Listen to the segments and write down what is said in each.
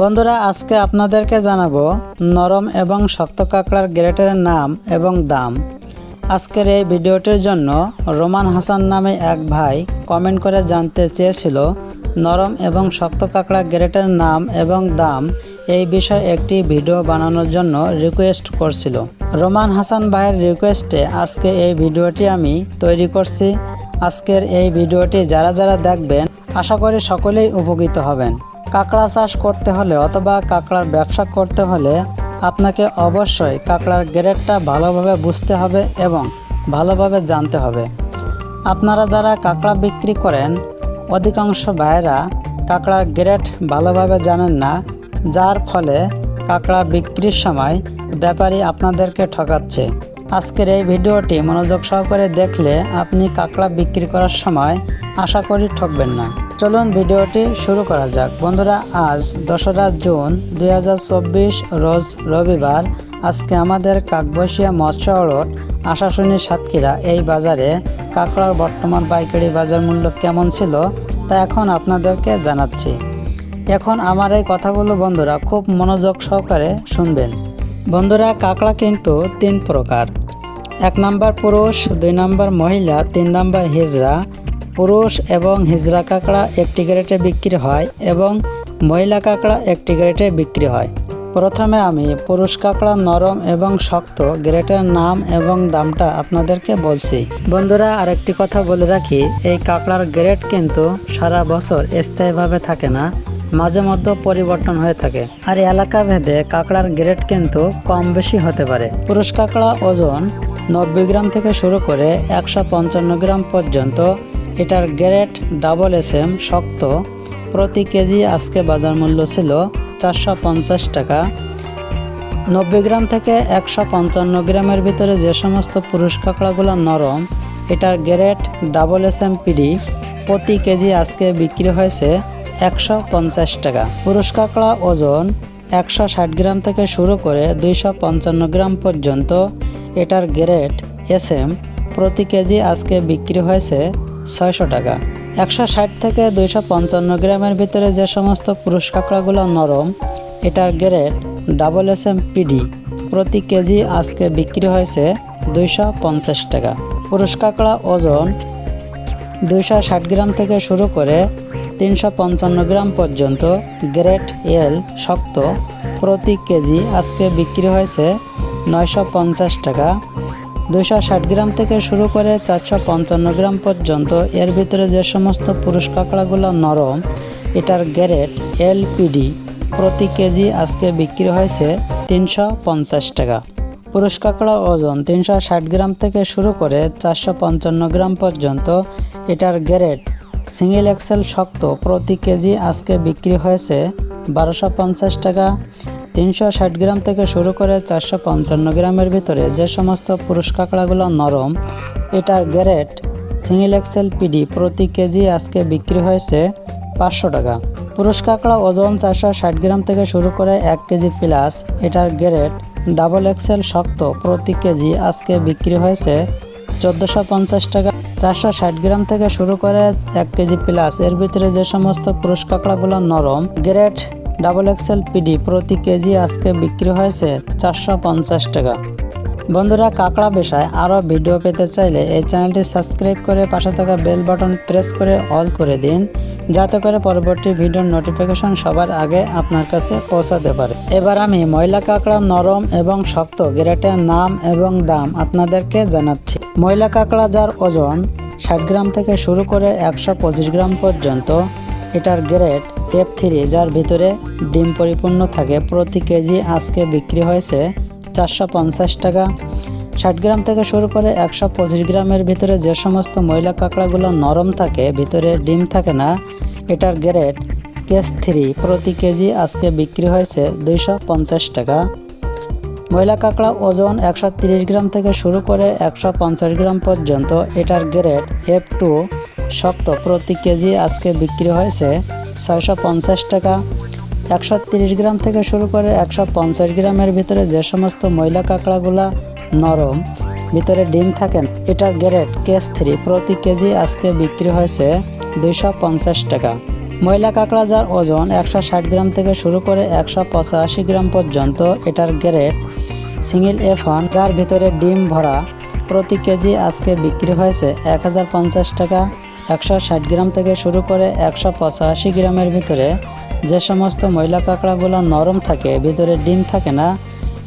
বন্ধুরা, আজকে আপনাদেরকে জানাব নরম এবং শক্ত কাঁকড়ার গ্রেটের নাম এবং দাম। আজকের এই ভিডিওটির জন্য রোমান হাসান নামে এক ভাই কমেন্ট করে জানতে চেয়েছিল, নরম এবং শক্ত কাঁকড়া গ্রেটের নাম এবং দাম এই বিষয়ে একটি ভিডিও বানানোর জন্য রিকোয়েস্ট করছিল। রোমান হাসান ভাইয়ের রিকোয়েস্টে আজকে এই ভিডিওটি আমি তৈরি করছি। আজকের এই ভিডিওটি যারা যারা দেখবেন, আশা করি সকলেই উপকৃত হবেন। কাঁকড়া চাষ করতে হলে অথবা কাঁকড়ার ব্যবসা করতে হলে আপনাকে অবশ্যই কাঁকড়ার গ্রেডটা ভালোভাবে বুঝতে হবে এবং ভালোভাবে জানতে হবে। আপনারা যারা কাঁকড়া বিক্রি করেন, অধিকাংশ ভাইয়েরা কাঁকড়ার গ্রেড ভালোভাবে জানেন না, যার ফলে কাঁকড়া বিক্রির সময় ব্যাপারী আপনাদেরকে ঠকাচ্ছে। আজকের এই ভিডিওটি মনোযোগ সহকারে দেখলে আপনি কাঁকড়া বিক্রি করার সময় আশা করি ঠকবেন না। চলুন ভিডিওটি শুরু করা যাক। বন্ধুরা, আজ দশরা জুন দুই হাজার চব্বিশ, রোজ রবিবার। আজকে আমাদের কাকবসিয়া মৎস্য আড়ট আশাশুনি সাতক্ষীরা এই বাজারে কাঁকড়ার বর্তমান পাইকারি বাজার মূল্য কেমন ছিল তা এখন আপনাদেরকে জানাচ্ছি। এখন আমার এই কথাগুলো বন্ধুরা খুব মনোযোগ সহকারে শুনবেন। বন্ধুরা, কাঁকড়া কিন্তু তিন প্রকার। এক নাম্বার পুরুষ, দুই নাম্বার মহিলা, তিন নাম্বার হিজড়া পুরুষ এবং হিজড়া কাঁকড়া একটি গ্রেটে বিক্রি হয় এবং মহিলা কাঁকড়া একটি গ্রেটে বিক্রি হয়। প্রথমে আমি পুরুষ কাঁকড়া নরম এবং শক্ত গ্রেটের নাম এবং দামটা আপনাদেরকে বলছি। বন্ধুরা, আরেকটি কথা বলে রাখি, এই কাঁকড়ার গ্রেড কিন্তু সারা বছর স্থায়ীভাবে থাকে না, মাঝে মধ্যে পরিবর্তন হয়ে থাকে। আর এলাকা ভেদে কাঁকড়ার গ্রেড কিন্তু কম বেশি হতে পারে। পুরুষ কাঁকড়া ওজন নব্বই গ্রাম থেকে শুরু করে একশো পঞ্চান্ন গ্রাম পর্যন্ত এটার গ্রেড ডাবল এস এম শক্ত। প্রতি কেজি আজকে বাজার মূল্য ছিল চারশো পঞ্চাশ টাকা। নব্বই গ্রাম থেকে একশো পঞ্চান্ন গ্রামের ভিতরে যে সমস্ত পুরুষ কাঁকড়াগুলো নরম, এটার grade double S M PD প্রতি কেজি আজকে বিক্রি হয়েছে একশো পঞ্চাশ টাকা। পুরুষ কাঁকড়া ওজন একশো ষাট গ্রাম থেকে শুরু করে দুইশো পঞ্চান্ন গ্রাম পর্যন্ত। এটার গ্রেড এস এম প্রতি কেজি আজকে বিক্রি হয়েছে ছয়শো টাকা। একশো ষাট থেকে দুইশো পঞ্চান্ন গ্রামের ভিতরে যে সমস্ত পুরুষ কাঁকড়াগুলো নরম, এটার grade double S M PD প্রতি কেজি আজকে বিক্রি হয়েছে দুইশো পঞ্চাশ টাকা। পুরুষ কাঁকড়া ওজন দুইশো ষাট গ্রাম থেকে শুরু করে তিনশো পঞ্চান্ন গ্রাম পর্যন্ত গ্রেট এল শক্ত। প্রতি কেজি আজকে বিক্রি হয়েছে নয়শো পঞ্চাশ টাকা। দুইশো ষাট গ্রাম থেকে শুরু করে চারশো পঞ্চান্ন গ্রাম পর্যন্ত এর ভিতরে যে সমস্ত পুরুষ কাঁকড়াগুলো নরম, এটার গ্যারেট এলপিডি প্রতি কেজি আজকে বিক্রি হয়েছে তিনশো পঞ্চাশ টাকা। পুরুষ কাঁকড়া ওজন তিনশো ষাট গ্রাম থেকে শুরু করে চারশো পঞ্চান্ন গ্রাম পর্যন্ত এটার গ্যারেট সিঙ্গেল এক্সেল শক্ত প্রতি কেজি আজকে বিক্রি হয়েছে বারোশো পঞ্চাশ টাকা। তিনশো ষাট গ্রাম থেকে শুরু করে চারশো পঞ্চান্ন গ্রামের ভিতরে যে সমস্ত পুরুষ কাঁকড়াগুলো নরম, এটার গ্যারেট সিঙ্গেল এক্সেল পিডি প্রতি কেজি আজকে বিক্রি হয়েছে পাঁচশো টাকা। পুরুষ কাঁকড়া ওজন চারশো ষাট গ্রাম থেকে শুরু করে এক কেজি প্লাস, এটার গ্রেড ডাবল এক্সেল শক্ত প্রতি কেজি আজকে বিক্রি হয়েছে চোদ্দোশো পঞ্চাশ টাকা। চারশো ষাট গ্রাম থেকে শুরু করে এক কেজি প্লাস, এর ভিতরে যে সমস্ত পুরুষ কাঁকড়াগুলো নরম গ্রেড ডাবল এক্সেল পিডি প্রতি কেজি আজকে বিক্রি হয়েছে চারশো পঞ্চাশ টাকা। বন্ধুরা, কাঁকড়া বিষয় আরও ভিডিও পেতে চাইলে এই চ্যানেলটি সাবস্ক্রাইব করে পাশে থাকা বেল বাটন প্রেস করে অল করে দিন, যাতে করে পরবর্তী ভিডিওর নোটিফিকেশন সবার আগে আপনার কাছে পৌঁছাতে পারে। এবার আমি ময়লা কাঁকড়া নরম এবং শক্ত গ্রেটের নাম এবং দাম আপনাদেরকে জানাচ্ছি। ময়লা কাঁকড়া যার ওজন ষাট গ্রাম থেকে শুরু করে একশো পঁচিশ গ্রাম পর্যন্ত, এটার গ্রেড এফ থ্রি যার ভিতরে ডিম পরিপূর্ণ থাকে। প্রতি কেজি আজকে বিক্রি হয়েছে চারশো পঞ্চাশ টাকা। ষাট গ্রাম থেকে শুরু করে একশো পঁচিশ গ্রামের ভিতরে যে সমস্ত ময়লা কাঁকড়াগুলো নরম থাকে, ভিতরে ডিম থাকে না, এটার গ্রেড কেস থ্রি। প্রতি কেজি আজকে বিক্রি হয়েছে দুইশো পঞ্চাশ টাকা। ময়লা কাঁকড়া ওজন একশো তিরিশ গ্রাম থেকে শুরু করে একশো পঞ্চাশ গ্রাম পর্যন্ত, এটার গ্রেড এফ টু শক্ত। প্রতি কেজি আজকে বিক্রি হয়েছে ছয়শো পঞ্চাশ টাকা। একশো তিরিশ গ্রাম থেকে শুরু করে একশো পঞ্চাশ গ্রামের ভিতরে যে সমস্ত ময়লা কাঁকড়াগুলা নরম, ভিতরে ডিম থাকেন এটার গ্রেড কেস থ্রি প্রতি কেজি আজকে বিক্রি হয়েছে দুইশো পঞ্চাশ টাকা। ময়লা কাঁকড়া যার ওজন একশো ষাট গ্রাম থেকে শুরু করে একশো পঁচাশি গ্রাম পর্যন্ত, এটার গ্রেড সিঙ্গেল এফ ওয়ান যার ভিতরে ডিম ভরা প্রতি কেজি আজকে বিক্রি হয়েছে এক হাজার পঞ্চাশ টাকা। একশো ষাট গ্রাম থেকে শুরু করে একশো পঁচাশি গ্রামের ভিতরে যে সমস্ত ময়লা কাঁকড়াগুলো নরম থাকে, ভিতরে ডিম থাকে না,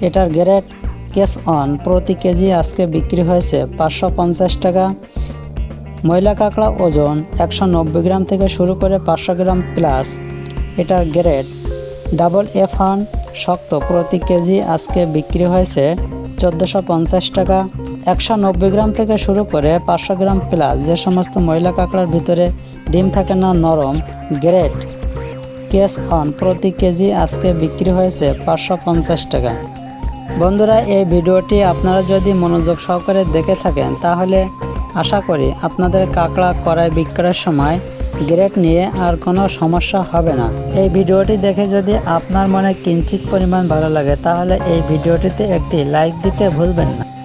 এটার গ্রেড কেস অন প্রতি কেজি আজকে বিক্রি হয়েছে পাঁচশো পঞ্চাশ টাকা। ময়লা কাঁকড়া ওজন একশো নব্বই গ্রাম থেকে শুরু করে পাঁচশো গ্রাম প্লাস, এটার গ্রেড ডাবল এফ ওয়ান শক্ত প্রতি কেজি আজকে বিক্রি হয়েছে চোদ্দোশো পঞ্চাশ টাকা। একশো নব্বই গ্রাম থেকে শুরু করে পাঁচশো গ্রাম প্লাস যে সমস্ত ময়লা কাঁকড়ার ভিতরে ডিম থাকে না, নরম গ্রেড কেস অন প্রতি কেজি আজকে বিক্রি হয়েছে পাঁচশো পঞ্চাশ টাকা। বন্ধুরা, এই ভিডিওটি আপনারা যদি মনোযোগ সহকারে দেখে থাকেন, তাহলে আশা করি আপনাদের কাঁকড়া কড়াই বিক্রয়ের সময় গ্রেড নিয়ে আর কোনো সমস্যা হবে না। এই ভিডিওটি দেখে যদি আপনার মনে কিঞ্চিত পরিমাণ ভালো লাগে, তাহলে এই ভিডিওটিতে একটি লাইক দিতে ভুলবেন না।